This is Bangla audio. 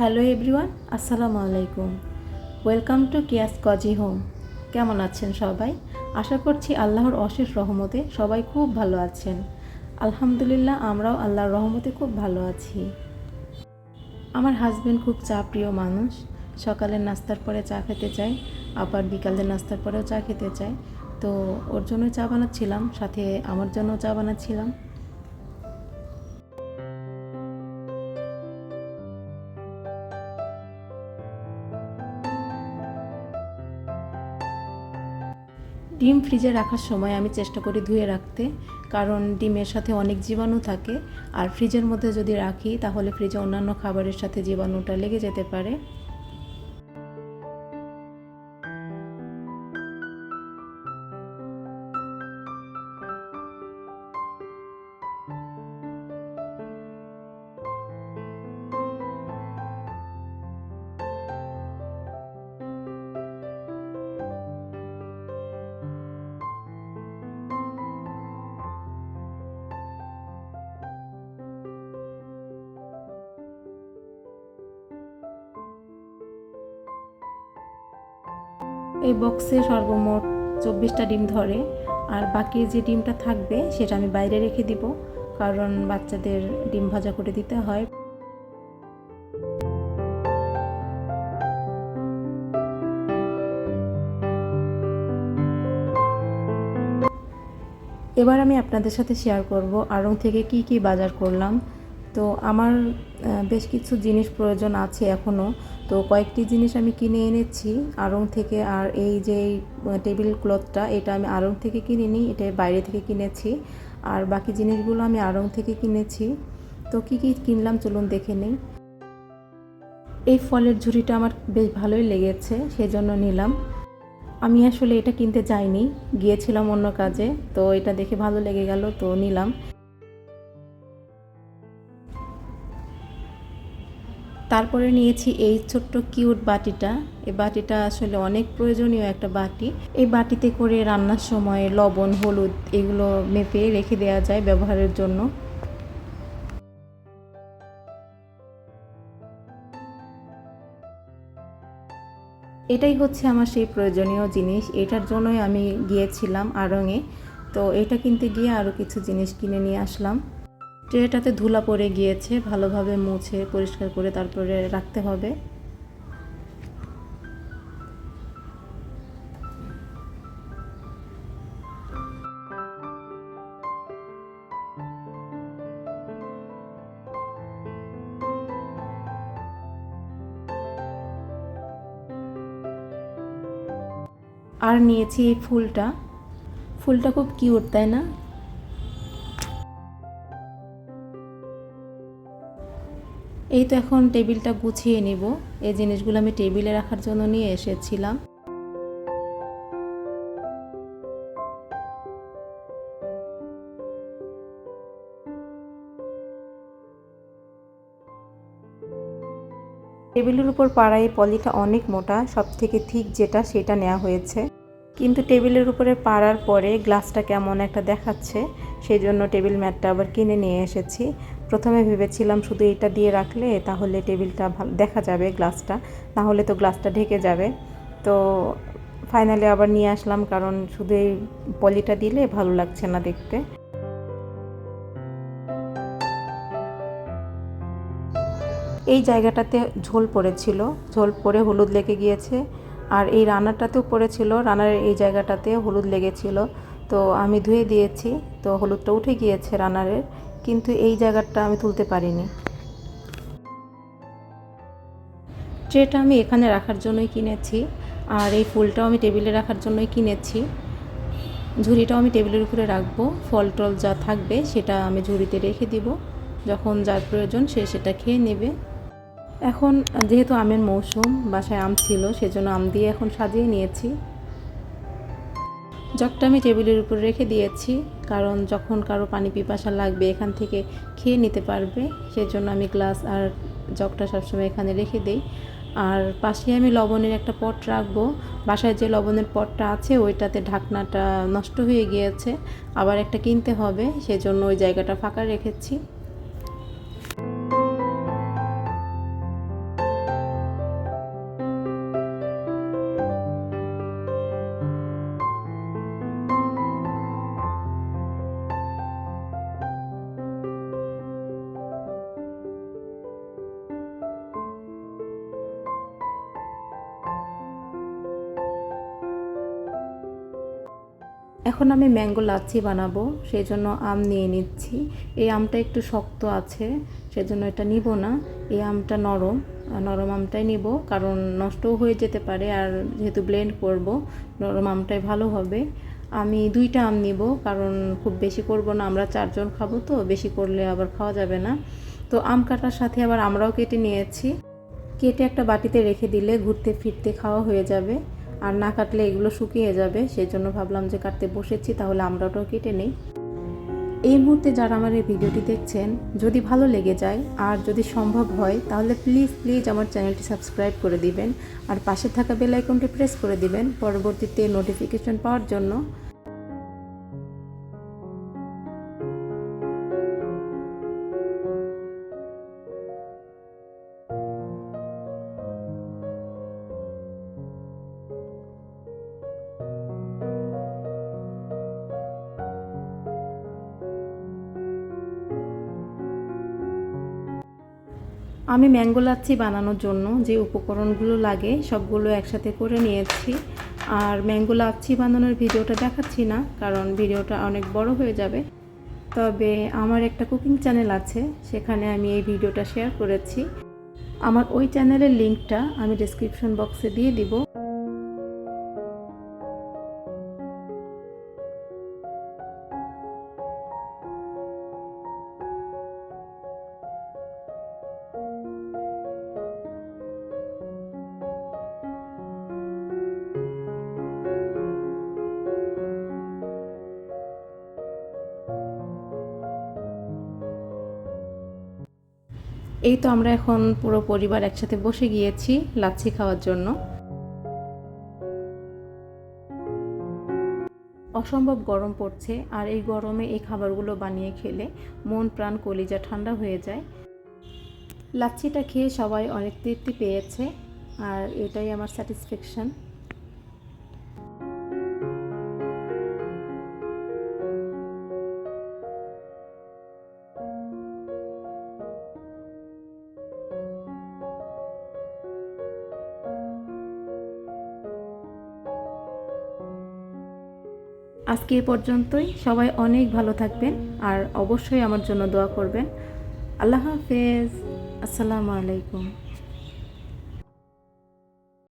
হ্যালো এভরিওয়ান আসসালামু আলাইকুম welcome to Kiya's cozy home কেমন আছেন সবাই? আশা করছি আল্লাহর অশেষ রহমতে সবাই খুব ভালো আছেন। আলহামদুলিল্লাহ, আমরাও আল্লাহর রহমতে খুব ভালো আছি। আমার হাজব্যান্ড খুব চা প্রিয় মানুষ। সকালের নাস্তার পরে চা খেতে চায়, আবার বিকালের নাস্তার পরেও চা খেতে চায়। তো ওর জন্য চা বানাচ্ছিলাম, সাথে আমার জন্য চা বানাচ্ছিলাম। ডিম ফ্রিজে রাখার সময় আমি চেষ্টা করি ধুয়ে রাখতে, কারণ ডিমের সাথে অনেক জীবাণু থাকে। আর ফ্রিজের মধ্যে যদি রাখি, তাহলে ফ্রিজে অন্যান্য খাবারের সাথে জীবাণুটা লেগে যেতে পারে। এই বক্সে সর্বমোট চব্বিশটা ডিম ধরে, আর বাকি যে ডিমটা থাকবে সেটা আমি বাইরে রেখে দিব, কারণ বাচ্চাদের ডিম ভাজা করে দিতে হয়। এবার আমি আপনাদের সাথে শেয়ার করব আড়ং থেকে কি কি বাজার করলাম তো আমার বেশ কিছু জিনিস প্রয়োজন আছে এখনও তো কয়েকটি জিনিস আমি কিনে এনেছি আড়ং থেকে, আর এই যে টেবিল ক্লথটা, এটা আমি আড়ং থেকে কিনিনি, এটা বাইরে থেকে কিনেছি। আর বাকি জিনিসগুলো আমি আড়ং থেকে কিনেছি। তো কি কি কিনলাম চলুন দেখে নিই। এই ফলের ঝুড়িটা আমার বেশ ভালোই লেগেছে, সেজন্য নিলাম। আমি আসলে এটা কিনতে যাইনি, গিয়েছিলাম অন্য কাজে, তো এটা দেখে ভালো লেগে গেল, তো নিলাম। তারপরে নিয়েছি এই ছোট্ট কিউট বাটিটা। এই বাটিটা আসলে অনেক প্রয়োজনীয় একটা বাটি। এই বাটিতে করে রান্নার সময় লবণ, হলুদ এগুলো মেপে রেখে দেওয়া যায় ব্যবহারের জন্য। এটাই হচ্ছে আমার সেই প্রয়োজনীয় জিনিস। এটার জন্যই আমি গিয়েছিলাম আড়ংয়ে তো এটা কিনতে গিয়ে আরও কিছু জিনিস কিনে নিয়ে আসলাম। ট্রেটাতে ধুলা পড়ে গিয়েছে, ভালোভাবে মুছে, পরিষ্কার করে তারপরে রাখতে হবে। আর নিয়েছি এই ফুলটা। ফুলটা খুব কিউট, তাই না? এই তো এখন টেবিলটা গুছিয়ে নিব। এই জিনিসগুলো আমি টেবিলে রাখার জন্য নিয়ে এসেছিলাম। টেবিলের উপর পাড়া এই পলিটা অনেক মোটা সব থেকে ঠিক যেটা সেটা নেওয়া হয়েছে। কিন্তু টেবিলের উপরে পাড়ার পরে গ্লাসটা কেমন একটা দেখাচ্ছে সেই জন্য টেবিল ম্যাটটা আবার কিনে নিয়ে এসেছি। প্রথমে ভেবেছিলাম শুধু এটা দিয়ে রাখলে তাহলে টেবিলটা ভালো দেখা যাবে গ্লাসটা তাহলে তো গ্লাসটা ঢেকে যাবে। তো ফাইনালি আবার নিয়ে আসলাম কারণ শুধু এই পলিটা দিলে ভালো লাগছে না দেখতে। এই জায়গাটাতে ঝোল পড়েছিল, ঝোল পড়ে হলুদ লেগে গিয়েছে। আর এই রান্নাটাতেও পড়েছিল, রান্নার এই জায়গাটাতে হলুদ লেগেছিল। তো আমি ধুয়ে দিয়েছি, তো হলুদটা উঠে গিয়েছে রান্নারের। কিন্তু এই জায়গাটা আমি তুলতে পারিনি। ট্রেটা আমি এখানে রাখার জন্যই কিনেছি, আর এই ফুলটাও আমি টেবিলে রাখার জন্যই কিনেছি। ঝুড়িটাও আমি টেবিলের উপরে রাখব, ফল টল যা থাকবে সেটা আমি ঝুড়িতে রেখে দিব। যখন যার প্রয়োজন সে সেটা খেয়ে নেবে। এখন যেহেতু আমের মৌসুম, বাসায় আম ছিল, সেজন্য আম দিয়ে এখন সাজিয়ে নিয়েছি। জগটা আমি টেবিলের উপর রেখে দিয়েছি, কারণ যখন কারও পানি পিপাসা লাগবে এখান থেকে খেয়ে নিতে পারবে, সেজন্য আমি গ্লাস আর জগটা সবসময় এখানে রেখে দিই। আর পাশে আমি লবণের একটা পট রাখব, বাসায় যে লবণের পটটা আছে ওইটাতে ঢাকনাটা নষ্ট হয়ে গিয়েছে, আবার একটা কিনতে হবে, সেজন্য ওই জায়গাটা ফাঁকা রেখেছি। এখন আমি ম্যাঙ্গো লাচ্ছি বানাবো সেই জন্য আম নিয়ে নিচ্ছি। এই আমটা একটু শক্ত আছে, সেজন্য এটা নিব না। এই আমটা নরম নরম আমটাই নিব, কারণ নষ্টও হয়ে যেতে পারে, আর যেহেতু ব্লেন্ড করব, নরম আমটাই ভালো হবে। আমি দুইটা আম নিব, কারণ খুব বেশি করব না, আমরা চারজন খাব তো, বেশি করলে আবার খাওয়া যাবে না। তো আম কাটার সাথে আবার আমরাও কেটে নিয়েছি। কেটে একটা বাটিতে রেখে দিলে ঘুরতে ফিরতে খাওয়া হয়ে যাবে। আর না কাটলে এগুলো শুকিয়ে যাবে। সেই জন্য ভাবলাম যে কাটতে বসেছি, তাহলে আমরা ওটাও কেটে নিই। এই মুহূর্তে যারা আমার এই ভিডিওটি দেখছেন, যদি ভালো লেগে যায় আর যদি সম্ভব হয়, তাহলে প্লিজ প্লিজ আমার চ্যানেলটি সাবস্ক্রাইব করে দিবেন। আর পাশে থাকা বেল আইকনটি প্রেস করে দিবেন। পরবর্তীতে নোটিফিকেশন পাওয়ার জন্য। আমি ম্যাঙ্গো লাচ্ছি বানানোর জন্য যে উপকরণগুলো লাগে সবগুলো একসাথে করে নিয়েছি। আর ম্যাঙ্গো লাচ্ছি বানানোর ভিডিওটা দেখাচ্ছি না, কারণ ভিডিওটা অনেক বড় হয়ে যাবে। তবে আমার একটা কুকিং চ্যানেল আছে, সেখানে আমি এই ভিডিওটা শেয়ার করেছি। আমার ওই চ্যানেলের লিঙ্কটা আমি ডিসক্রিপশন বক্সে দিয়ে দিব। এই তো আমরা এখন পুরো পরিবার একসাথে বসে গিয়েছি লাচ্ছি খাওয়ার জন্য। অসম্ভব গরম পড়ছে আর এই গরমে এই খাবারগুলো বানিয়ে খেলে মন প্রাণ কলিজা ঠান্ডা হয়ে যায়। লাচ্ছিটা খেয়ে সবাই অনেক তৃপ্তি পেয়েছে আর এটাই আমার স্যাটিসফ্যাকশন আজকে এ পর্যন্তই। সবাই অনেক ভালো থাকবেন আর অবশ্যই আমার জন্য দোয়া করবেন। আল্লাহ হাফেজ। আসসালামু আলাইকুম।